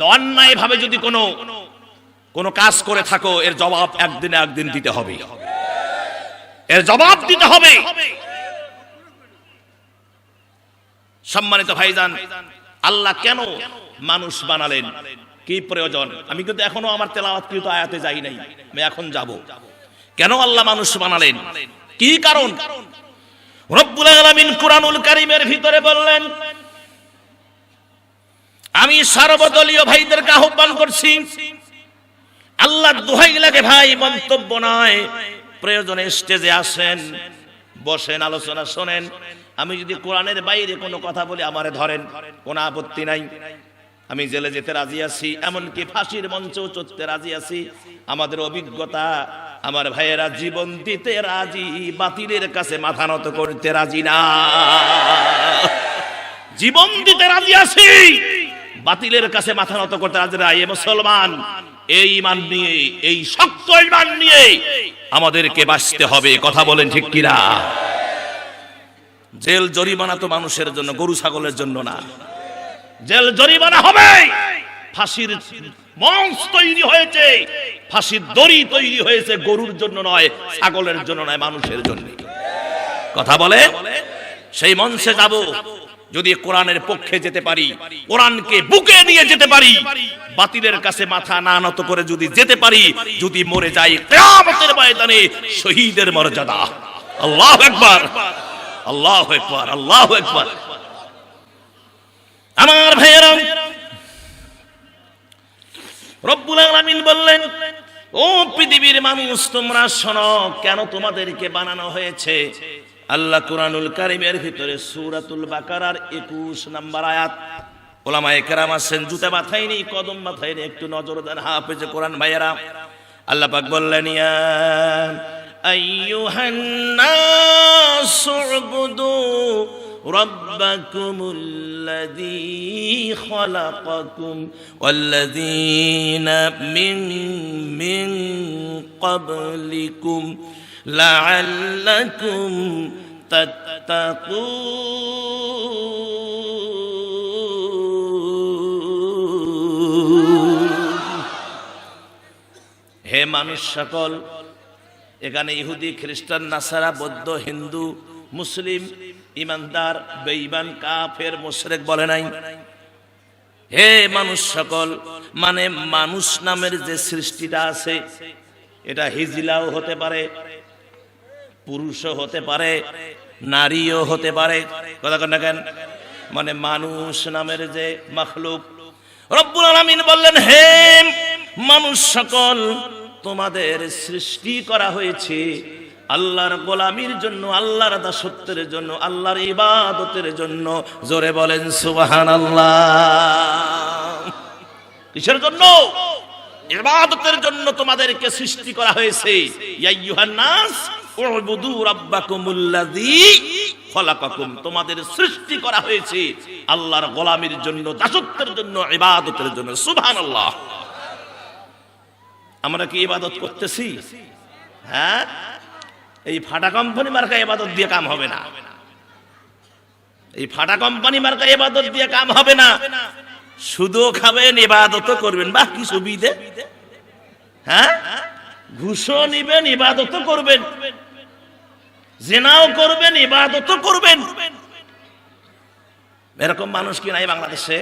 অন্যায় ভাবে যদি কোনো কোনো কাজ করে থাকো, এর জবাব একদিন একদিন দিতে হবে। এর জবাব দিতে হবে। সম্মানিত ভাইজান, আল্লাহ কেন মানুষ বানালেন? কি প্রয়োজন? আমি কিন্তু এখনও আমার তেলাওয়াতকৃত আয়াতে যাই নাই। আমি এখন যাব। কেন আল্লাহ মানুষ বানালেন? কি কারণ? রব্বুল আলামিন কুরআনুল কারীমের ভিতরে বললেন আমি সর্বদলীয় ভাইদেরকে আহ্বান করছি আল্লাহ দোহাই লাগে ভাই, মন্তব্য নয়, প্রয়োজনে স্টেজে আসেন, বসেন, আলোচনা শোনেন। আমি যদি কোরআনের বাইরে কোনো কথা বলি, আমারে ধরেন, কোনো আপত্তি নাই। আমি জেলে যেতে রাজি আছি, এমনকি ফাঁসির মঞ্চেও চড়তে রাজি আছি। আমাদের অভিজ্ঞতা, আমার ভাইয়েরা জীবন দিতে রাজি, বাতিলের কাছে মাথা নত করতে রাজি না। জীবন দিতে রাজি আছি। বাতিলের কাছে মাথা নত করতে রাজি এ মুসলমান, এই ইমান নিয়ে, এই শক্ত ইমান নিয়ে আমাদেরকে বাঁচতে হবে, কথা বলেন ঠিক কিনা? জেল জরিমানা তো মানুষের জন্য, গরু ছাগলের জন্য না। জেল জরিমানা হবে। ফাঁসির মঞ্চ তৈরি হয়েছে। ফাঁসির দড়ি তৈরি হয়েছে, গরুর জন্য নয়, ছাগলের জন্য নয়, মানুষের জন্য। কথা বলে? সেই মঞ্চে যাব। যদি কোরআনের পক্ষে যেতে পারি, কোরআনকে বুকে নিয়ে যেতে পারি, বাতিলের কাছে মাথা না নত করে যদি যেতে পারি, যদি মরে যাই কিয়ামতের ময়দানে শহীদের মর্যাদা। আল্লাহু আকবার আল্লাহু আকবার আল্লাহু আকবার। আমার ভাইয়েরা, রব্বুল আলামিন বললেন, ও পৃথিবীর মানুষ, তোমরা শোনো কেন তোমাদেরকে বানানো হয়েছে? আল্লাহ কুরআনুল কারিমের ভিতরে সূরাতুল বাকারার 21 নাম্বার আয়াত ওলামায়ে কেরাম আছেন জুতা মাথায় নেই কদম মাথায় নেই একটু নজর দেন হাফেজে কোরআন ভাইয়েরা আল্লাহ পাক বললেন ইয়া আইয়ুহান নাস উবুদু ربكم الذي خلقكم والذين من من قبلكم لعلكم تتقون হে মানুষ সকল, এখানে ইহুদি, খ্রিস্টান, নাসারা, বৌদ্ধ, হিন্দু, মুসলিম, ইমানদার, বেঈমান, কাফের, মুশরিক বলে নাই। হে মানুষ সকল মানে মানুষ নামের যে সৃষ্টিটা আছে, এটা হিজিলাও হতে পারে পুরুষও হতে পারে, নারীও হতে পারে। কথা কেন কেন? মানে মানুষ নামের যে মখলুক, রব্বুল আলামিন বললেন, হে মানুষ সকল, তোমাদের সৃষ্টি করা হয়েছে আল্লাহর গোলামির জন্য, আল্লাহর দাসত্বের জন্য, আল্লাহর ইবাদতের জন্য। জোরে বলেন সুবাহান কিসের জন্য? ইবাদতের জন্য তোমাদেরকে সৃষ্টি করা হয়েছে। ইয়া আইয়ুহান তোমাদের সৃষ্টি করা হয়েছে আল্লাহর গোলামির জন্য, দাসত্বের জন্য, ইবাদতের জন্য। সুবহানাল্লাহ। আমরা কি ইবাদত করতেছি? হ্যাঁ? এই ফাটা কোম্পানি মার্কা এবাদত দিয়ে কাম হবে না। এই ফাটা কোম্পানি মার্কা এবাদত দিয়ে কাম হবে না। শুধু খাবেন এবাদত করবেন। বাহ, কি সুবিধে। হ্যাঁ? ঘুষও নিবেন ইবাদত করবেন। জেনাও করবেন ইবাদত করবেন। এরকম মানুষ কি নাই বাংলাদেশে?